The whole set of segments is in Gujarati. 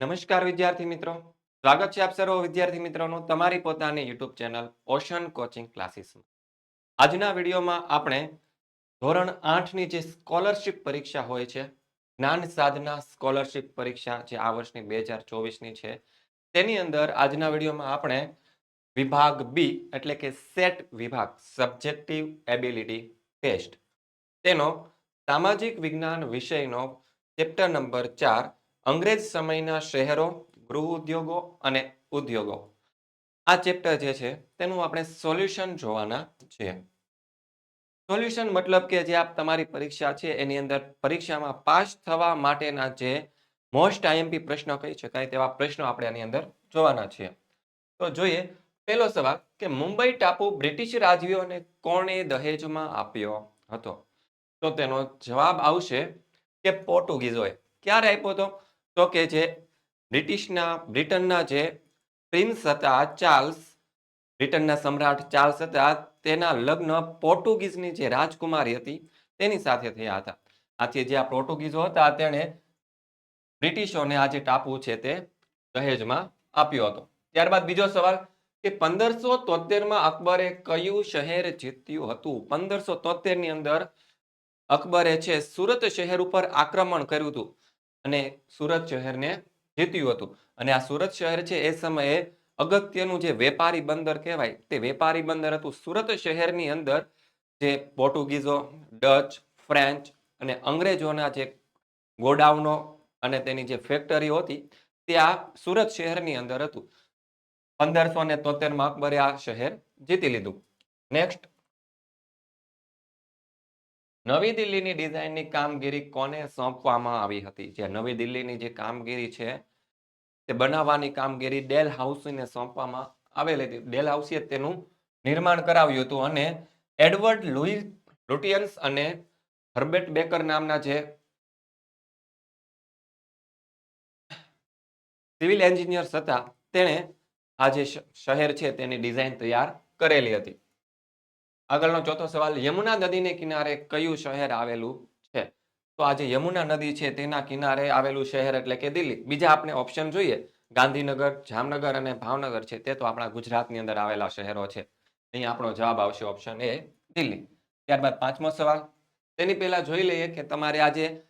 નમસ્કાર વિદ્યાર્થી મિત્રો. સ્વાગત છે આપ સર્વ વિદ્યાર્થી મિત્રોનું તમારી પોતાની યુટ્યુબ ચેનલ ઓશન કોચિંગ ક્લાસીસમાં. આજના વિડીયોમાં આપણે ધોરણ આઠની જે સ્કોલરશિપ પરીક્ષા હોય છે, જ્ઞાન સાધના સ્કોલરશિપ પરીક્ષા જે આ વર્ષની બે હજાર ચોવીસની છે, તેની અંદર આજના વિડીયોમાં આપણે વિભાગ બી એટલે કે સેટ વિભાગ, સબ્જેક્ટિવ એબિલિટી ટેસ્ટ. તેનો સામાજિક વિજ્ઞાન વિષયનો ચેપ્ટર નંબર ચાર અંગ્રેજ સમયના શહેરો, ગૃહ ઉદ્યોગો અને ઉદ્યોગો. આ ચેપ્ટર જે છે, તેનું આપણે સોલ્યુશન જોવાના છીએ સોલ્યુશન મતલબ કે જે આપ તમારી પરીક્ષા છે, એની અંદર પરીક્ષામાં પાસ થવા માટેના જે મોસ્ટ આઈએમપી પ્રશ્નો કહી શકાય તેવા પ્રશ્નો આપણે આની અંદર જોવાના છીએ તો જોઈએ, પહેલો સવાલ કે મુંબઈ ટાપુ બ્રિટિશ રાજવીઓને કોણે દહેજમાં આપ્યો હતો? તો તેનો જવાબ આવશે કે પોર્ટુગીઝોએ. ક્યારે આપ્યો હતો? તો કે જે બ્રિટિશના, બ્રિટનના જે પ્રિન્સ હતા, ચાર્લ્સ, બ્રિટનના સમ્રાટ ચાર્લ્સ હતા, તેના લગ્ન પોર્ટુગીઝની જે રાજકુમારી હતી, તેની સાથે થયા હતા. આથી જે આ પોર્ટુગીઝો હતા, તેણે બ્રિટિશોને આ જે ટાપુ છે તે દહેજમાં આપ્યો હતો. ત્યારબાદ બીજો સવાલ કે પંદરસો તોતેરમાં અકબરે કયું શહેર જીત્યું હતું? પંદરસો તોતેરની અંદર અકબરે છે, સુરત શહેર ઉપર આક્રમણ કર્યું હતું. અને સુરત શહેરને જીત્યું હતું. અને આ સુરત શહેર છે, એ સમયે અગત્યનું જે વેપારી બંદર કહેવાય, તે વેપારી બંદર હતું. સુરત શહેરની અંદર જે પોર્ટુગીઝો, ડચ, ફ્રેન્ચ અને અંગ્રેજોના જે ગોડાઉનો અને તેની જે ફેક્ટરીઓ હતી, તે આ સુરત શહેરની અંદર હતું. પંદરસો ને તોતેરમાં અકબરે આ શહેર જીતી લીધું. નેક્સ્ટ નવી દિલ્હીની ડિઝાઇનની કામગીરી કોને સોંપવામાં આવી હતી? જે નવી દિલ્હીની જે કામગીરી છે, તે બનાવવાની કામગીરી ડેલ હાઉસીને સોંપવામાં આવેલી હતી. ડેલ હાઉસીએ તેનું નિર્માણ કરાવ્યું હતું અને એડવર્ડ લુઈ લુટિયન્સ અને હર્બેટ બેકર નામના જે સિવિલ એન્જિનિયર્સ હતા, તેણે આ જે શહેર છે, તેની ડિઝાઇન તૈયાર કરેલી હતી. આગળનો ચોથો સવાલ, યમુના નદીને કિનારે કયું શહેર આવેલું છે? તો આ જે યમુના નદી છે, તેના કિનારે આવેલું શહેર એટલે કે દિલ્હી. બીજા આપણે ઓપ્શન જોઈએ. ગાંધીનગર, જામનગર અને ભાવનગર છે, તે તો આપણા ગુજરાતની અંદર આવેલા શહેરો છે. અહીં આપણો જવાબ આવશે ઓપ્શન એ દિલ્હી. ત્યારબાદ પાંચમો સવાલ. તેની પહેલા જોઈ લઈએ કે તમારે આજે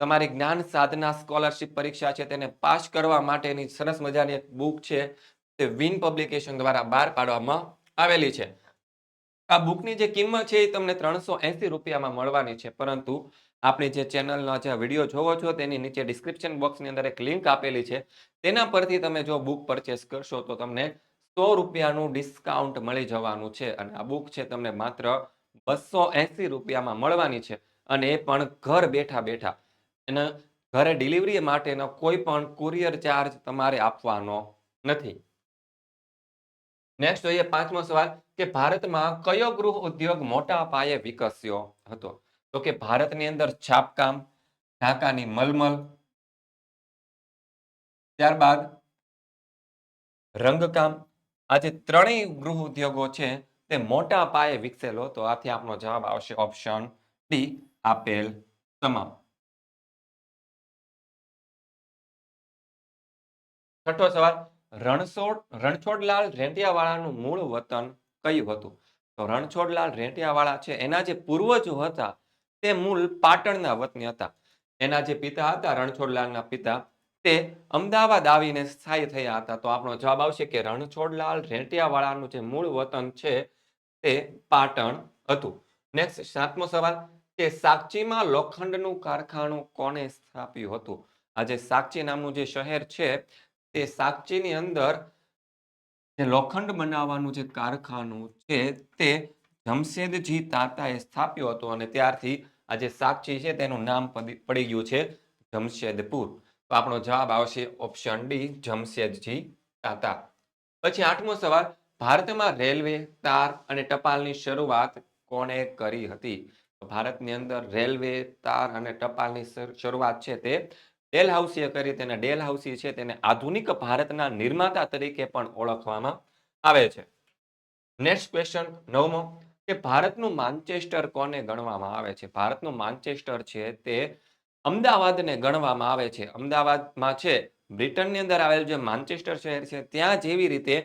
તમારી જ્ઞાન સાધના સ્કોલરશિપ પરીક્ષા છે, તેને પાસ કરવા માટેની સરસ મજાની એક બુક છે, તે વિન પબ્લિકેશન દ્વારા બહાર પાડવામાં આવેલી છે. આ બુકની જે કિંમત છે એ તમને ત્રણસો એસી રૂપિયામાં મળવાની છે. પરંતુ આપણે જે ચેનલનો જે વીડિયો જોવો છો, તેની નીચે ડિસ્ક્રિપ્શન બોક્સની અંદર એક લિંક આપેલી છે. તેના પરથી તમે જો બુક પરચેસ કરશો, તો તમને સો રૂપિયાનું ડિસ્કાઉન્ટ મળી જવાનું છે. અને આ બુક છે તમને માત્ર બસો એસી રૂપિયામાં મળવાની છે. અને એ પણ ઘર બેઠા બેઠા. એના ઘરે ડિલિવરી માટેનો કોઈ પણ કુરિયર ચાર્જ તમારે આપવાનો નથી. નેક્સ્ટ જોઈએ પાંચમો સવાલ, કે ભારતમાં કયો ગૃહ ઉદ્યોગ મોટા પાયે વિકસ્યો હતો? તો કે ભારતની અંદર છાપકામ, ઢાકાની મલમલ, ત્યારબાદ રંગકામ આ જે ત્રણેય ગૃહ ઉદ્યોગો છે તે મોટા પાયે વિકસેલો. તો આથી આપનો જવાબ આવશે ઓપ્શન ડી આપેલ તમામ. છઠ્ઠો સવાલ રણછોડ, રણછોડલાલ રેંટિયાવાળાનું મૂળ વતન કયું હતું? તો રણછોડલાલ રેંટિયાવાળા છે. એના જે પૂર્વજો હતા, તે મૂળ પાટણના વતની હતા. એના જે પિતા હતા, રણછોડલાલના પિતા, તે અમદાવાદ આવીને સ્થાયી થયા હતા. તો આપણો જવાબ આવશે કે રણછોડલાલ રેંટિયાવાળાનું જે મૂળ વતન છે, તે પાટણ હતું. નેક્સ્ટ સાતમો સવાલ, કે સાક્ષીમાં લોખંડનું કારખાનું કોને સ્થાપ્યું હતું? આજે સાક્ષી નામનું જે શહેર છે તે સાક્ષીની અંદર જે લોખંડ બનાવવાનું જે કારખાનું છે, તે જમશેદજી તાતાએ સ્થાપ્યો હતો અને ત્યારથી આ જે સાક્ષી છે, તેનું નામ પડી ગયું છે જમશેદપુર. તો આપણો જવાબ આવશે ઓપ્શન ડી, જમશેદજી તાતા. પછી આઠમો સવાલ, ભારતમાં રેલવે, તાર અને ટપાલની શરૂઆત કોણે કરી હતી? ભારતની અંદર રેલવે, તાર અને ટપાલની શરૂઆત છે તે ડેલ હાઉસીએ કરી, તેને ડેલ હાઉસી છે, તેને આધુનિક ભારતના નિર્માતા તરીકે પણ ઓળખવામાં આવે છે. નેક્સ્ટ ક્વેશ્ચન નવમો, કે ભારતનું માન્ચેસ્ટર કોને ગણવામાં આવે છે? ભારતનું માન્ચેસ્ટર છે તે અમદાવાદને ગણવામાં આવે છે. અમદાવાદમાં છે, બ્રિટનની અંદર આવેલું જે માન્ચેસ્ટર શહેર છે, ત્યાં જેવી રીતે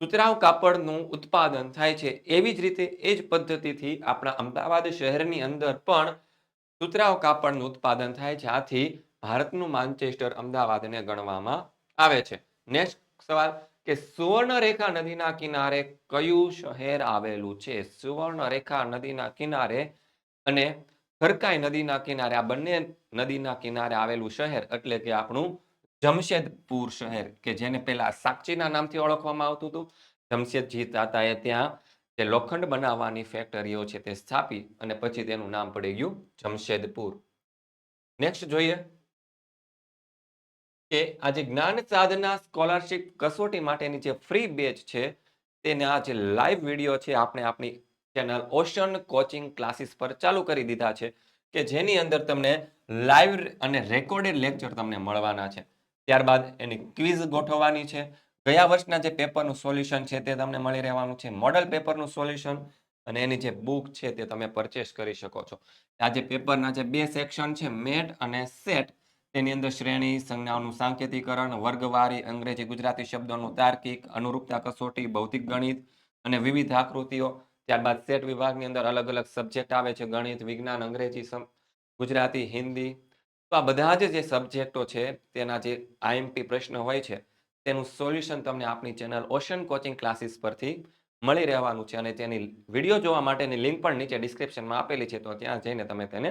સુતરાવ કાપડનું ઉત્પાદન થાય છે, એવી જ રીતે એ જ પદ્ધતિથી આપણા અમદાવાદ શહેરની અંદર પણ સુતરાવ કાપડનું ઉત્પાદન થાય છે. આથી ભારતનું માન્ચેસ્ટર અમદાવાદને ગણવામાં આવે છે. નેક્સ્ટ સવાલ, કે સુવર્ણરેખા નદીના કિનારે કયું શહેર આવેલું છે? સુવર્ણરેખા નદીના કિનારે અને ખરકાઈ નદીના કિનારે, આ બંને નદીના કિનારે આવેલું શહેર એટલે કે આપણું જમશેદપુર શહેર, કે જેને પહેલા સાક્ષીના નામથી ઓળખવામાં આવતું હતું. જમશેદજી તાતાએ ત્યાં જે લોખંડ બનાવવાની ફેક્ટરીઓ છે તે સ્થાપી અને પછી તેનું નામ પડી ગયું જમશેદપુર. નેક્સ્ટ જોઈએ. કે આજે જ્ઞાન સાધના સ્કોલરશિપ કસોટી માટેની જે ફ્રી બેચ છે, તેને આ જે લાઈવ વીડિયો છે, આપણે આપણી ચેનલ ઓશન કોચિંગ ક્લાસીસ પર ચાલુ કરી દીધા છે, કે જેની અંદર તમને લાઈવ અને રેકોર્ડેડ લેક્ચર તમને મળવાના છે. ત્યારબાદ એની ક્વિઝ ગોઠવવાની છે. ગયા વર્ષના જે પેપરનું સોલ્યુશન છે, તે તમને મળી રહેવાનું છે. મોડલ પેપરનું સોલ્યુશન અને એની જે બુક છે, તે તમે પરચેસ કરી શકો છો. આ જે પેપરના જે બે સેક્શન છે, મેટ અને સેટ તેની અંદર શ્રેણી, સંજ્ઞાઓનું સાંકેતિકરણ, વર્ગવારી, અંગ્રેજી, ગુજરાતી શબ્દોનું તાર્કિક, અનુરૂપતા કસોટી, ભૌતિક ગણિત અને વિવિધ આકૃતિઓ. ત્યારબાદ સેટ વિભાગની અંદર અલગ અલગ સબ્જેક્ટ આવે છે. ગણિત, વિજ્ઞાન, અંગ્રેજી ગુજરાતી, હિન્દી. તો આ બધા જ જે સબ્જેક્ટો છે, તેના જે આઈએમપી પ્રશ્ન હોય છે, તેનું સોલ્યુશન તમને આપણી ચેનલ ઓશન કોચિંગ ક્લાસીસ પરથી મળી રહેવાનું છે અને તેની વીડિયો જોવા માટેની લિંક પણ નીચે ડિસ્ક્રિપ્શનમાં આપેલી છે. તો ત્યાં જઈને તમે તેને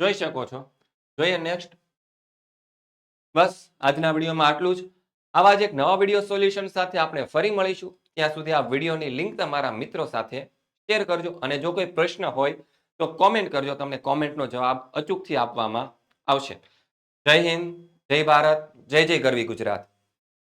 જોઈ શકો છો. જોઈએ નેક્સ્ટ. બસ, આજના વિડીયોમાં આટલું જ. આવા જ એક નવા વીડિયો સોલ્યુશન સાથે આપણે ફરી મળીશું. ત્યાં સુધી આ વિડીયોની લિંક તમારા મિત્રો સાથે શેર કરજો અને જો કોઈ પ્રશ્ન હોય તો કોમેન્ટ કરજો. તમને કોમેન્ટનો જવાબ અચૂકથી આપવામાં આવશે. જય હિન્દ, જય ભારત, જય જય ગરવી ગુજરાત.